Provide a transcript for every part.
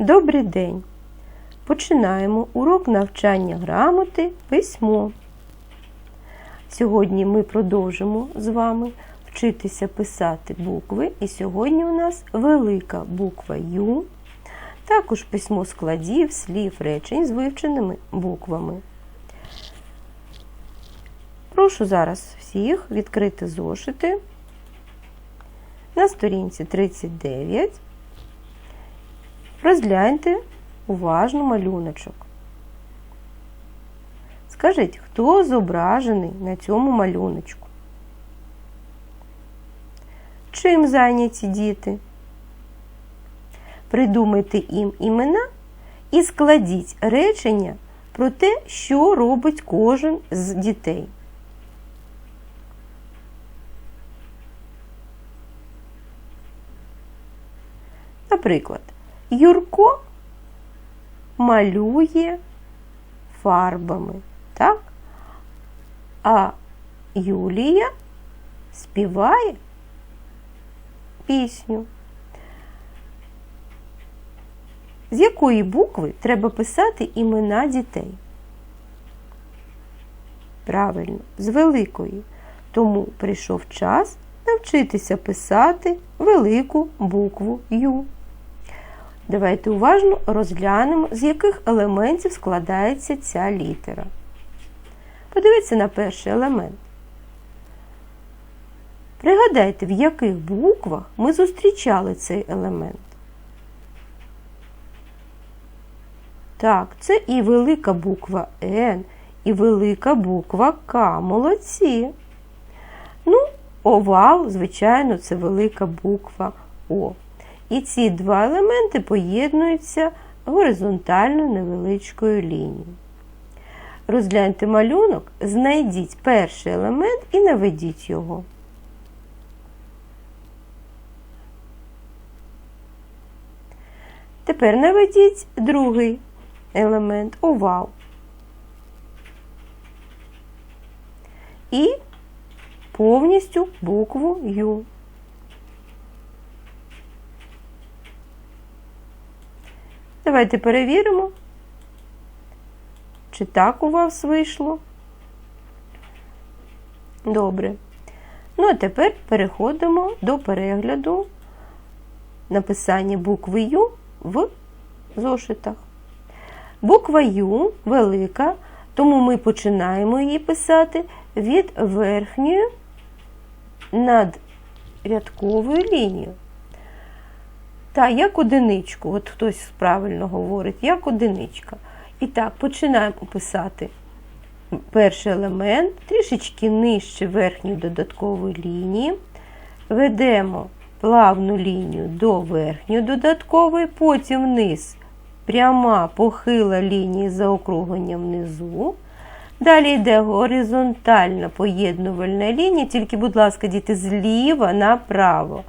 Добрий день! Починаємо урок навчання грамоти письмо. Сьогодні ми продовжимо з вами вчитися писати букви, і сьогодні у нас велика буква Ю, також письмо складів, слів, речень з вивченими буквами. Прошу зараз всіх відкрити зошити на сторінці 39. Розгляньте уважно малюночок. Скажіть, хто зображений на цьому малюночку? Чим зайняті діти? Придумайте їм імена і складіть речення про те, що робить кожен з дітей. Наприклад, Юрко малює фарбами, так? А Юлія співає пісню. З якої букви треба писати імена дітей? Правильно, з великої. Тому прийшов час навчитися писати велику букву Ю. Давайте уважно розглянемо, з яких елементів складається ця літера. Подивіться на перший елемент. Пригадайте, в яких буквах ми зустрічали цей елемент. Так, це і велика буква Н, і велика буква К. Молодці. Ну, овал, звичайно, це велика буква О. І ці два елементи поєднуються горизонтально невеличкою лінією. Розгляньте малюнок, знайдіть перший елемент і наведіть його. Тепер наведіть другий елемент овал. І повністю букву Ю. Давайте перевіримо, чи так у вас вийшло. Добре. Ну, а тепер переходимо до перегляду написання букви Ю в зошитах. Буква Ю велика, тому ми починаємо її писати від верхньої над рядковою лінією. Та, як одиничку, от хтось правильно говорить, як одиничка. І так, починаємо писати перший елемент, трішечки нижче верхньої додаткової лінії. Ведемо плавну лінію до верхньої додаткової, потім вниз пряма похила лінія заокруглення внизу. Далі йде горизонтальна поєднувальна лінія, тільки, будь ласка, діти, зліва направо.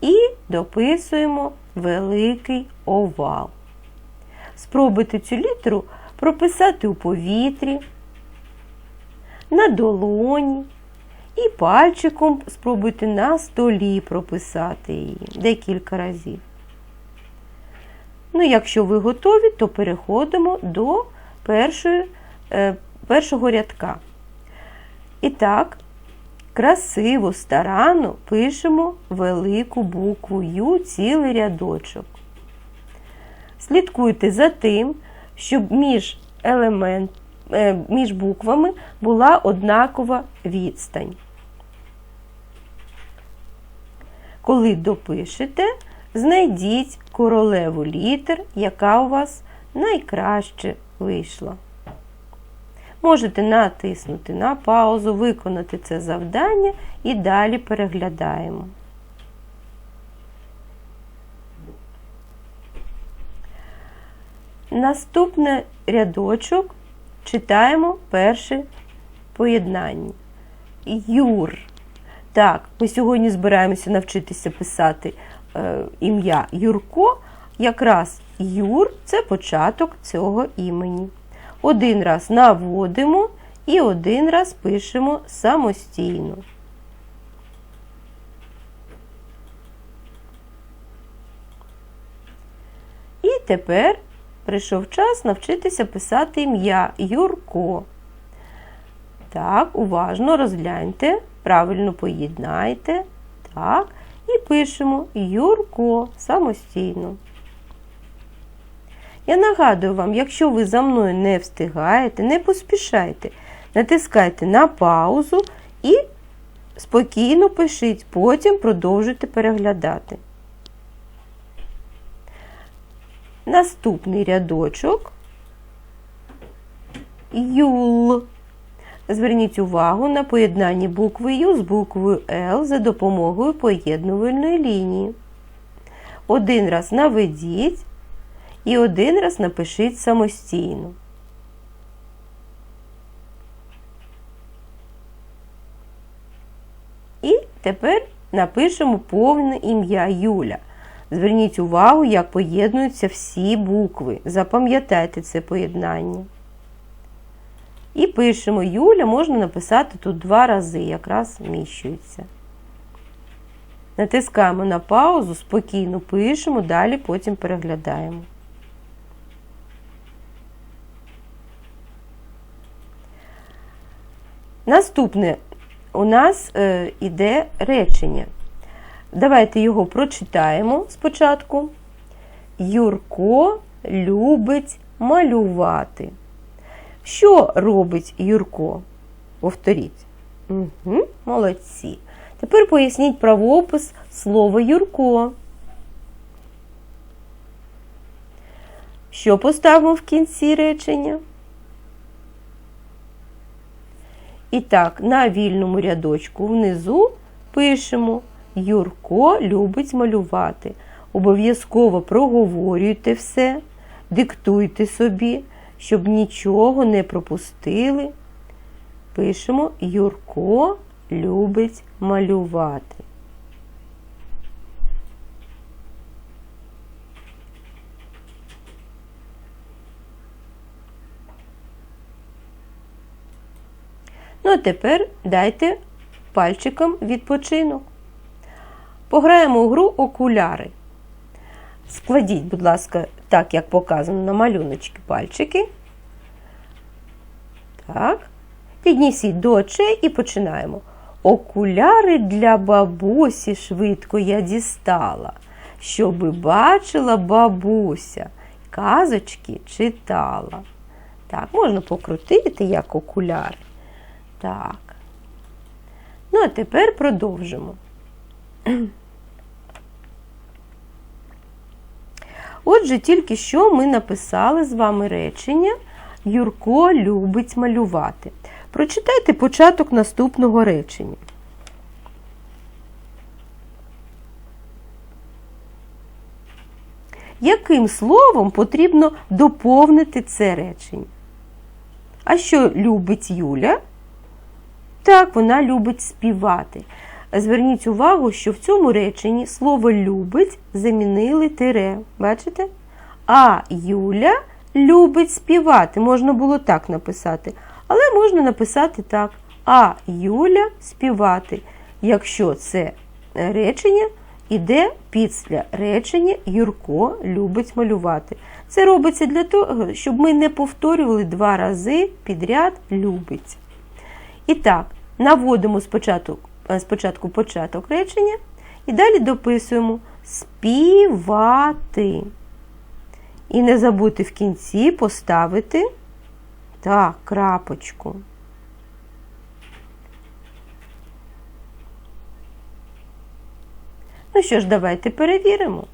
І дописуємо великий овал. Спробуйте цю літеру прописати у повітрі, на долоні і пальчиком спробуйте на столі прописати її декілька разів. Ну, якщо ви готові, то переходимо до першої, е, першого рядка. І так, красиво, старанно пишемо велику букву Ю цілий рядочок. Слідкуйте за тим, щоб між елемент, е, між буквами була однакова відстань. Коли допишете, знайдіть королеву літер, яка у вас найкраще вийшла. Можете натиснути на паузу, виконати це завдання і далі переглядаємо. Наступний рядочок читаємо перше поєднання. Юр. Так, ми сьогодні збираємося навчитися писати е, ім'я Юрко. Якраз Юр це початок цього імені. Один раз наводимо і один раз пишемо самостійно. І тепер прийшов час навчитися писати ім'я Юрко. Так, уважно розгляньте, правильно поєднайте. Так, і пишемо Юрко самостійно. Я нагадую вам, якщо ви за мною не встигаєте, не поспішайте, натискайте на паузу і спокійно пишіть, потім продовжуйте переглядати. Наступний рядочок Юл. Зверніть увагу на поєднання букви Ю з буквою Л за допомогою поєднувальної лінії. Один раз наведіть і один раз напишіть самостійно. І тепер напишемо повне ім'я Юля. Зверніть увагу, як поєднуються всі букви. Запам'ятайте це поєднання. І пишемо Юля, можна написати тут два рази, якраз вміщується. Натискаємо на паузу, спокійно пишемо, далі потім переглядаємо. Наступне у нас е, іде речення. Давайте його прочитаємо спочатку. Юрко любить малювати. Що робить Юрко? Повторіть. Угу, Молодці. Тепер поясніть правопис слова Юрко. Що поставимо в кінці речення? І так, на вільному рядочку внизу пишемо Юрко любить малювати. Обов'язково проговорюйте все, диктуйте собі, щоб нічого не пропустили. Пишемо Юрко любить малювати. Ну, а тепер дайте пальчикам відпочинок. Пограємо у гру окуляри. Складіть, будь ласка, так, як показано на малюночки пальчики. Так. Піднісіть до очей і починаємо. Окуляри для бабусі швидко я дістала, щоби бачила бабуся, казочки читала. Так, можна покрутити як окуляри. Так. Ну, а тепер продовжимо. Отже, тільки що ми написали з вами речення Юрко любить малювати. Прочитайте початок наступного речення. Яким словом потрібно доповнити це речення? А що любить Юля? Так, вона любить співати. Зверніть увагу, що в цьому реченні слово любить замінили тире. Бачите? А Юля любить співати. Можна було так написати. Але можна написати так. А Юля співати. Якщо це речення іде після речення Юрко любить малювати. Це робиться для того, щоб ми не повторювали два рази підряд любить. І так, наводимо спочатку, спочатку початок речення і далі дописуємо співати. І не забудьте в кінці поставити так, крапочку. Ну що ж, давайте перевіримо.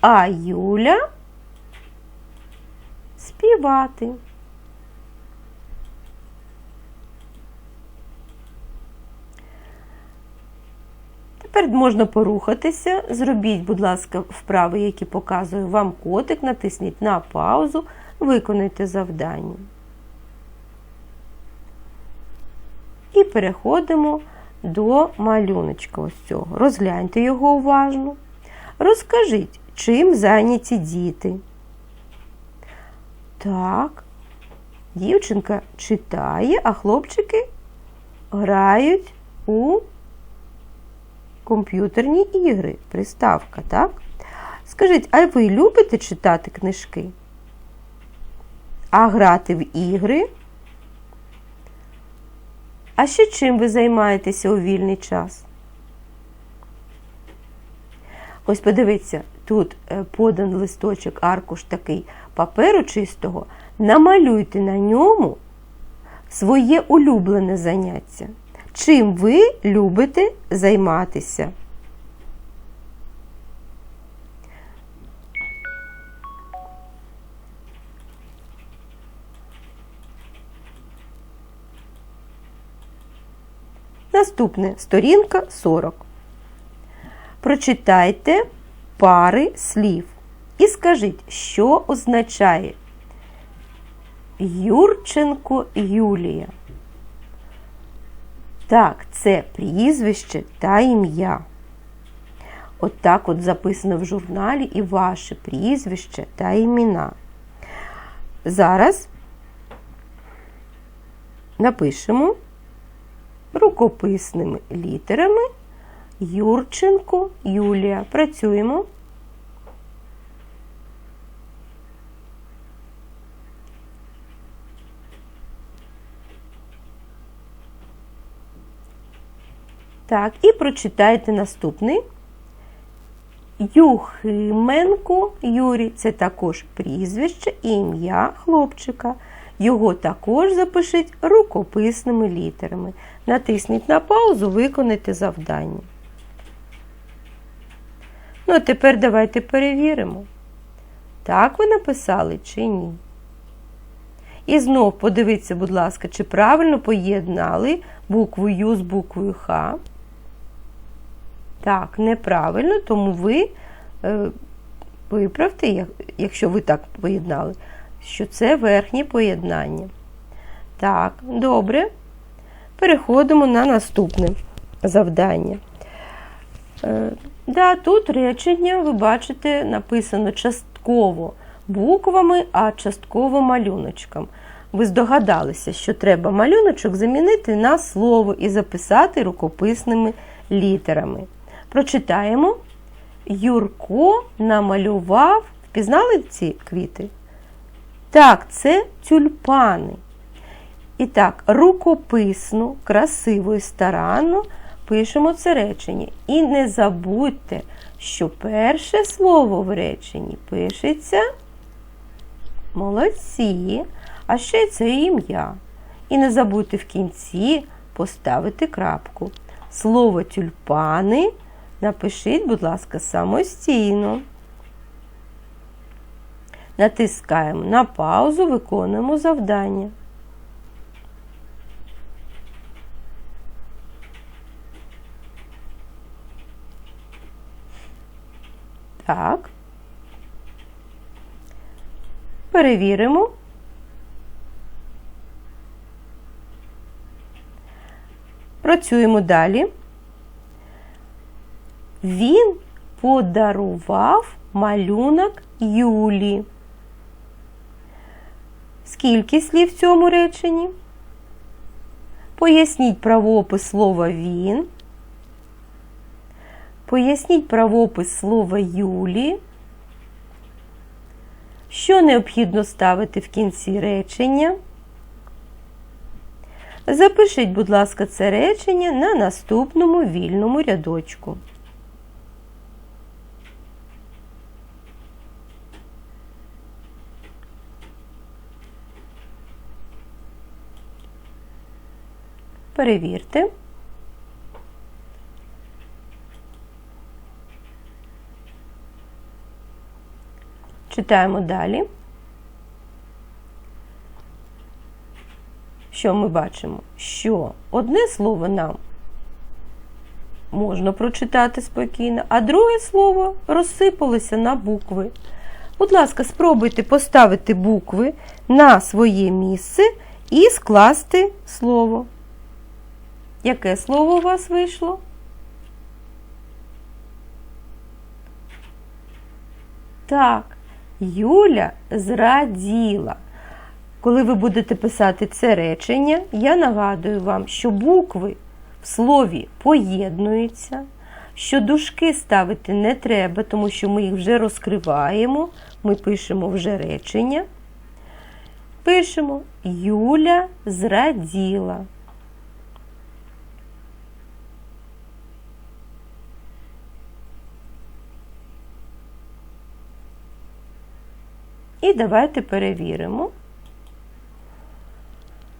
А Юля співати. Тепер можна порухатися. Зробіть, будь ласка, вправи, які показує вам котик, натисніть на паузу, виконуйте завдання. І переходимо до малюночка ось цього. Розгляньте його уважно. Розкажіть, чим зайняті діти. Так, дівчинка читає, а хлопчики грають у комп'ютерні ігри. Приставка, так? Скажіть, а ви любите читати книжки? А грати в ігри? А ще чим ви займаєтеся у вільний час? Ось подивіться, тут е, подан листочок, аркуш такий паперу чистого. Намалюйте на ньому своє улюблене заняття. Чим ви любите займатися? Наступне сторінка 40. Прочитайте пари слів і скажіть, що означає Юрченко Юлія. Так, це прізвище та ім'я. От так от записано в журналі і ваше прізвище та імена. Зараз напишемо рукописними літерами Юрченко Юлія. Працюємо. Так, і прочитайте наступний. Юхименко Юрій це також прізвище і ім'я хлопчика. Його також запишіть рукописними літерами. Натисніть на паузу, виконайте завдання. Ну, а тепер давайте перевіримо, так ви написали чи ні. І знов подивіться, будь ласка, чи правильно поєднали букву Ю з буквою Х. Так, неправильно, тому ви е, виправте, якщо ви так поєднали, що це верхнє поєднання. Так, добре. Переходимо на наступне завдання. Е, да, Тут речення, ви бачите, написано частково буквами, а частково малюночком. Ви здогадалися, що треба малюночок замінити на слово і записати рукописними літерами. Прочитаємо. Юрко намалював. Впізнали ці квіти? Так, це тюльпани. І так, рукописно, красиво і старанно пишемо це речення. І не забудьте, що перше слово в реченні пишеться молодці, а ще це ім'я. І не забудьте в кінці поставити крапку. Слово тюльпани напишіть, будь ласка, самостійно. Натискаємо на паузу, виконуємо завдання. Так. Перевіримо. Працюємо далі. Він подарував малюнок Юлі. Скільки слів в цьому реченні? Поясніть правопис слова він. Поясніть правопис слова Юлі. Що необхідно ставити в кінці речення? Запишіть, будь ласка, це речення на наступному вільному рядочку. Перевірте. Читаємо далі. Що ми бачимо? Що одне слово нам можна прочитати спокійно, а друге слово розсипалося на букви. Будь ласка, спробуйте поставити букви на своє місце і скласти слово. Яке слово у вас вийшло? Так, Юля зраділа. Коли ви будете писати це речення, я нагадую вам, що букви в слові поєднуються, що дужки ставити не треба, тому що ми їх вже розкриваємо. Ми пишемо вже речення. Пишемо Юля зраділа. І давайте перевіримо.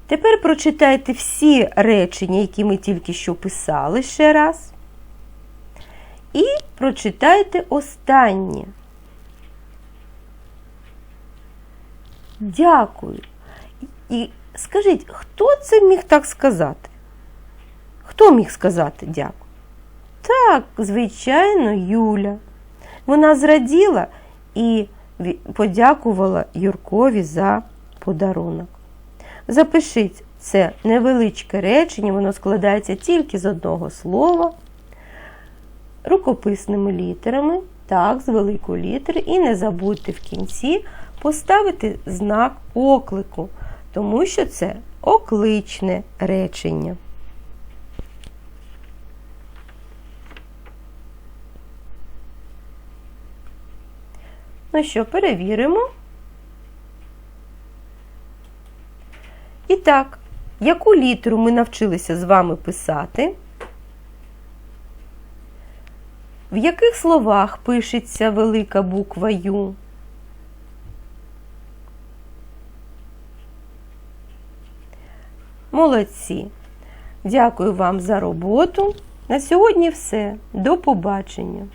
Тепер прочитайте всі речення, які ми тільки що писали ще раз. І прочитайте останнє. Дякую. І скажіть, хто це міг так сказати? Хто міг сказати дякую? Так, звичайно, Юля. Вона зраділа і подякувала Юркові за подарунок. Запишіть це невеличке речення, воно складається тільки з одного слова, рукописними літерами, так, з великої літери, і не забудьте в кінці поставити знак оклику, тому що це окличне речення. Ну що, перевіримо. І так, яку літеру ми навчилися з вами писати? В яких словах пишеться велика буква Ю? Молодці. Дякую вам за роботу. На сьогодні все. До побачення.